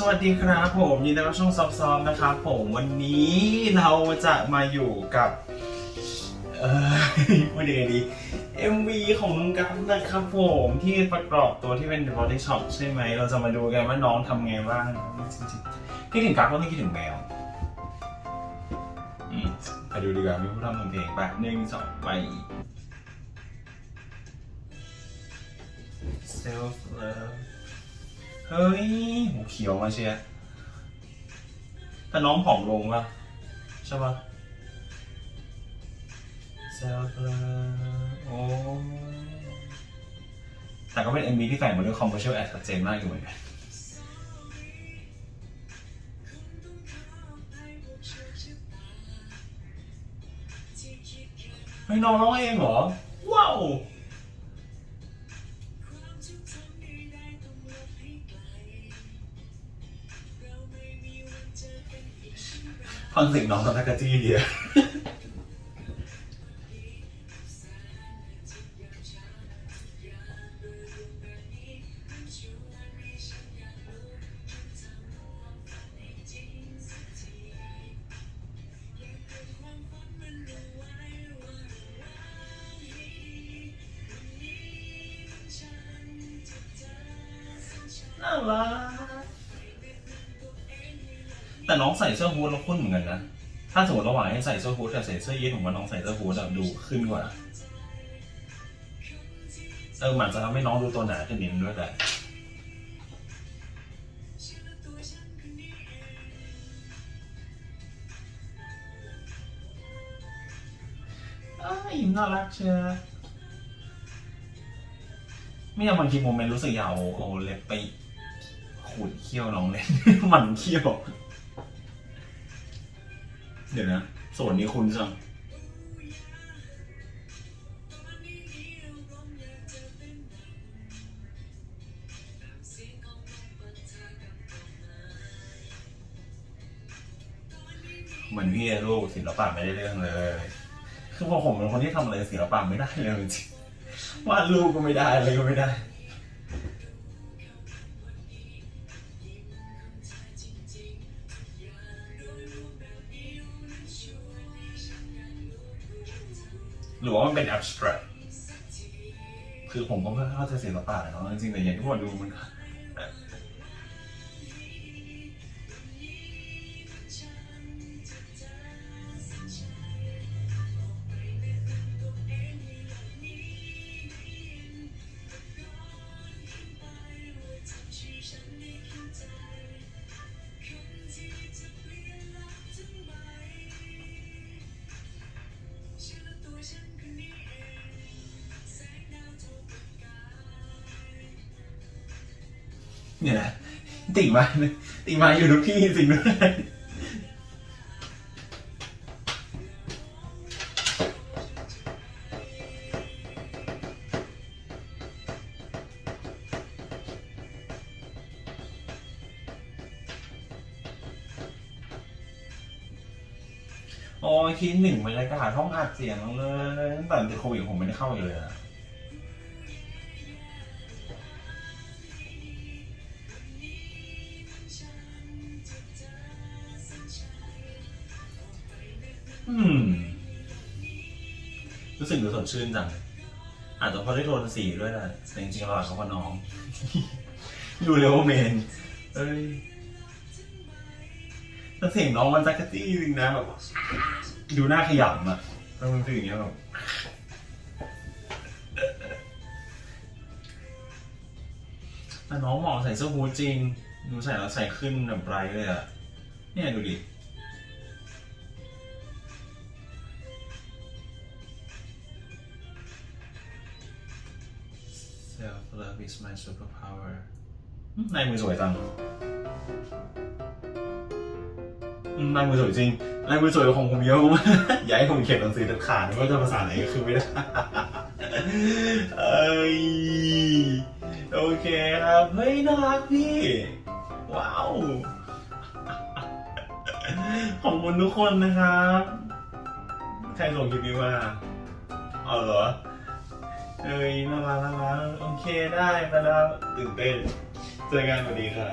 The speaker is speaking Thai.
สวัสดีครับผมยินดีต้อนรับช่องซอฟซอฟนะครับผมวันนี้เราจะมาอยู่กับเออพูดยังไงดี MV ของน้องกัฟนะครับผมที่ประกอบตัวที่เป็น Body Shop ใช่ไหม เราจะมาดูกันว่าน้องทำไงบ้างจริงๆคิดถึงกัฟก็ต้องคิดถึงแมวอืมไปดูดีกว่ามีผู้ทำทำเพลงไปหนึ่งสองไป self love เฮ้ยหูเขียวมาเชียแต่น้องผอมลงป่ะ ใช่ป่ะ self love โอ้แต่ก็เป็น MV ที่แฝงมาด้วย commercial ad ชัดเจนมากอยู่เหมือนกันเฮ้ยน้องร้องเองเหรอ ว้าว ฟังเสียงน้องตอนนักกะจี้ดีอะน่ารัก แต่น้องใส่เสื้อฮู้ดแล้วข้นเหมือนกันนะ ถ้าสมมติระหว่างให้ใส่เสื้อฮู้ดกับใส่เสื้อยีนผมว่าน้องใส่เสื้อฮู้ดแบบดูขึ้นกว่าเออมันจะทำให้น้องดูตัวหนาขึ้นนิดนึงด้วยแหละอ้ายยิ้มน่ารักเชียวไม่อยากบางทีโมเมนต์รู้สึกอยากเอาเอาเล็บไปขูดเขี้ยวน้องเลยหมันเขี้ยว เดี๋ยวนะ ส่วนนี้คุณจังเหมือนพี่ลูกศิลปะไม่ได้เรื่องเลย คือพอผมเป็นคนที่ทำอะไรศิลปะไม่ได้เลยจริงวาดรูปก็ไม่ได้อะไรก็ไม่ได้ รือว่ามันเป็น abstract คือผมก็ไม่เข้าใจศิลปะเนาะจริงๆแต่อย่างที่ผมดูมัน เนี่ยติมาติมาอยู่ทุกที่จริงด้วยโอ้ยคิดหนึ่งบรรยากาศห้องอัดเสียงเลยตั้งแต่ติดโควิดผมไม่ได้เข้าอีกเลยอะ อืม รู้สึกดูสดชื่นจัง อาจจะเพราะได้โทนสีด้วยแหละแต่จริงๆเราเขาก็น้อง อยู่เร็วเมน เอ้ยแต่เสียงน้องมันจักรจี้จริงนะแบบดูหน้าขยำอะแล้วมันคืออย่างเงี้ยแบบแต่น้องเหมาะใส่เสื้อฮูดจริง ดูใส่แล้วใส่ขึ้นแบบไบรท์เลยอะเนี่ยดูดิ Self love is my superpower อืมลายมือสวยจังอืมลายมือสวยจริงลายมือสวยของผมเยอะมากอย่าให้ผมเขียนหนังสือเด็ดขาดว่าจะภาษาไหนก็คือไม่ได้เอ้ยโอเคครับ เฮ้ยน่ารักพี่ ว้าว ขอบคุณทุกคนนะครับ ใครส่งคลิปนี้มาเอาเหรอเอ้ยน่ารักน่ารักโอเคได้ไปแล้วตื่นเต้นเจอกันวัสดีครับ